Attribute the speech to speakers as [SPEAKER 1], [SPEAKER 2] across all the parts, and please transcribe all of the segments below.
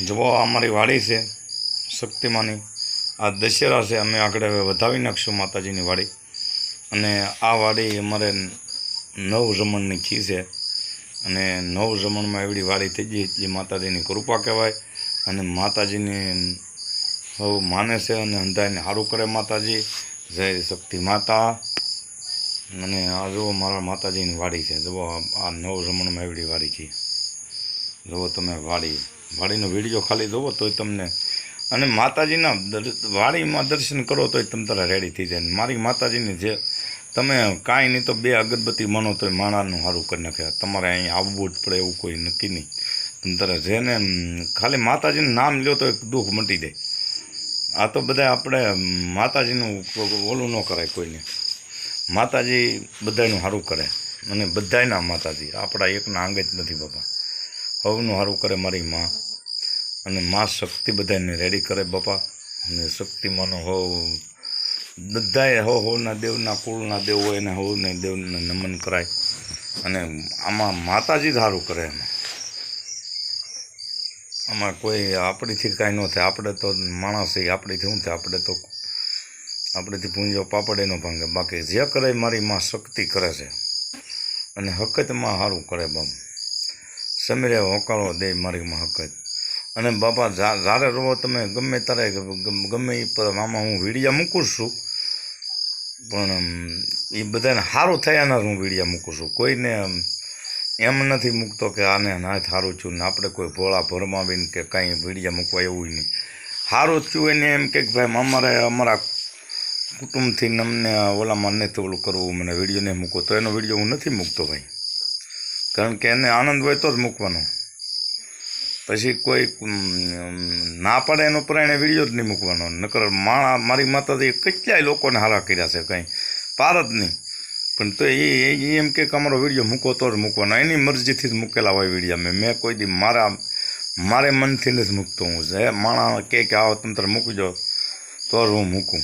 [SPEAKER 1] જુઓ અમારી વાડી છે, શક્તિમાની. આ દશેરા છે, અમે આગળ હવે વધાવી નાખશું માતાજીની વાડી. અને આ વાડી અમારે નવ રમણની ખી છે. અને નવ રમણમાં એવડી વાડી થઈ ગઈ જે માતાજીની કૃપા કહેવાય. અને માતાજીની સૌ માને છે અને અંધાઈને સારું કરે માતાજી. જય શક્તિ માતા. અને આ જુઓ, મારા માતાજીની વાડી છે. જુઓ, આ- નવ રમણમાં એવડી વાડી છે. જુઓ તમે વાડી. વાડીનો વીડિયો ખાલી જોવો તોય તમને અને માતાજીના વાડીમાં દર્શન કરો તોય તમે તારા રેડી થઈ જાય. મારી માતાજીની જે તમે કાંઈ નહીં તો બે અગરબત્તી માનો તોય માણાનું સારું કરી નાખે. તમારે અહીંયા આવવું જ પડે એવું કોઈ નક્કી નહીં. તમે તારે જેને ખાલી માતાજીનું નામ લ્યો તો એક દુઃખ મટી જાય. આ તો બધા આપણે માતાજીનું ઓલું ન કરાય કોઈને. માતાજી બધાનું સારું કરે. અને બધાયના માતાજી. આપણા એકના આંગે જ નથી બાપા. હવનું સારું કરે મારી માં. અને મા શક્તિ બધાને રેડી કરે બાપા. અને શક્તિમાંનો હો બધાએ હો, હોના દેવના, કુળના દેવ હોય એને હોને દેવને નમન કરાય. અને આમાં માતાજી ધારું કરે એમાં. આમાં કોઈ આપણીથી કાંઈ ન થાય. આપણે તો માણસ આપણીથી શું થાય? આપણે તો આપણેથી પૂંજો પાપડે ન ભાંગે. બાકી જે કરે મારી માં શક્તિ કરે છે. અને હકતમાં સારું કરે બાપ. સમીરે હોકારો દે મારી માં હકત. અને બાપા જ્યારે રહો તમે ગમે ત્યારે ગમે એ પર આમાં હું વિડીયા મૂકું છું. પણ એ બધાને સારું થયાના હું વિડીયા મૂકું છું. કોઈને એમ નથી મૂકતો કે આને ના સારું છું ને આપણે કોઈ ભોળા ભરમાવીને કે કાંઈ વિડીયા મૂકવા એવું નહીં. સારું થયું એને એમ કે ભાઈ, અમારે, અમારા કુટુંબથી અમને ઓલામાં નથી ઓલું કરવું, મને વીડિયો નહીં મૂકો તો એનો વીડિયો હું નથી મૂકતો ભાઈ. કારણ કે એને આનંદ હોય તો જ મૂકવાનો. પછી કોઈ ના પડે એનો પ્રાણે વીડિયો જ નહીં મૂકવાનો. નકર માણા, મારી માતાજી કેટલાય લોકોને હારા કર્યા છે કંઈ. પાર જ નહીં. પણ તો એ એમ કે અમારો વીડિયો મૂકો તો જ મૂકવાનો. એની મરજીથી જ મૂકેલા હોય વીડિયો મેં મેં કોઈ દી મારા, મારે મનથી નથી મૂકતો હું. છે માણા કે કે આવો તંત્ર મૂકજો મૂકી તો જ હું મૂકું.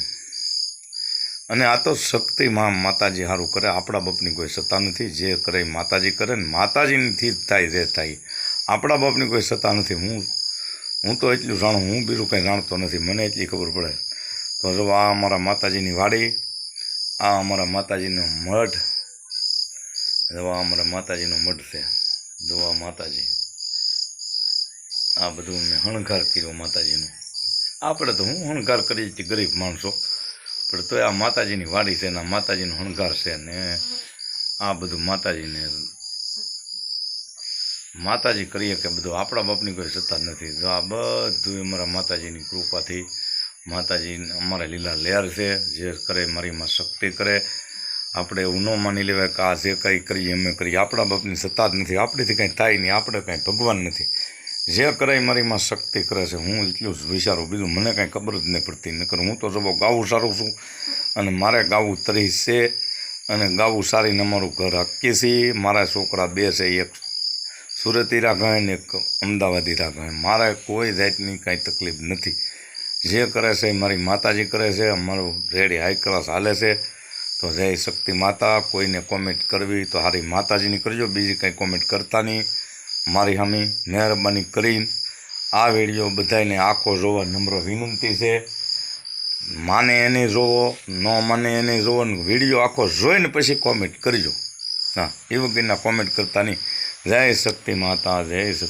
[SPEAKER 1] અને આ તો શક્તિ માં માતાજી સારું કરે. આપણા બાપની કોઈ સત્તા નથી. જે કરે માતાજી કરે ને માતાજીથી જ થાય, જે થાય. આપણા બાપની કોઈ સત્તા નથી. હું હું તો એટલું જાણું, હું બીજું કંઈ જાણતો નથી. મને એટલી ખબર પડે. તો જો આ અમારા માતાજીની વાડી, આ અમારા માતાજીનો મઠ જો અમારા માતાજીનો મઠ છે. જો માતાજી. આ બધું મેં હણકાર કર્યો માતાજીનો. આપણે તો હું હણગાર કરી છીએ ગરીબ માણસો. પણ તોય આ માતાજીની વાડી છે ને માતાજીનો હણકાર છે ને આ બધું માતાજીને માતાજી કરીએ કે બધું. આપણા બાપની કોઈ સત્તા નથી. જો આ બધું અમારા માતાજીની કૃપાથી, માતાજી અમારા લીલા લહેર છે, જે કરે મારીમાં શક્તિ કરે. આપણે એવું ન માની લેવાય કે આ જે કંઈ કરીએ અમે કરીએ. આપણા બાપની સત્તા જ નથી. આપણેથી કંઈ થાય નહીં. આપણે કંઈ ભગવાન નથી. જે કરે મારીમાં શક્તિ કરે છે. હું એટલું જ વિચારું, બીજું મને કાંઈ ખબર જ નહીં પડતી. નકર હું તો જબો ગાવું સારું છું અને મારે ગાવું તરી છે અને ગાવું સારીને અમારું ઘર હક્કી છે. મારા છોકરા બે છે, એક સુરતી રાખાય ને અમદાવાદી રાખાય મારે કોઈ જાતની કાંઈ તકલીફ નથી. જે કરે છે મારી માતાજી કરે છે, અમારું રેડી હાઈ ક્લાસ હાલે છે. તો જય શક્તિ માતા, કોઈને કોમેન્ટ કરવી તો હારી માતાજીની કરજો, બીજી કાંઈ કોમેન્ટ કરતા નહીં. મારી હામી મહેરબાની કરીને આ વીડિયો બધાને આખો જોવા નમ્ર વિનંતી છે. માને એને જોવો, ન માને એને જોવો વીડિયો આખો જોઈને પછી કોમેન્ટ કરજો. હા, એ વગરના કોમેન્ટ કરતા નહીં. જય શક્તિ માતા જય શક્તિ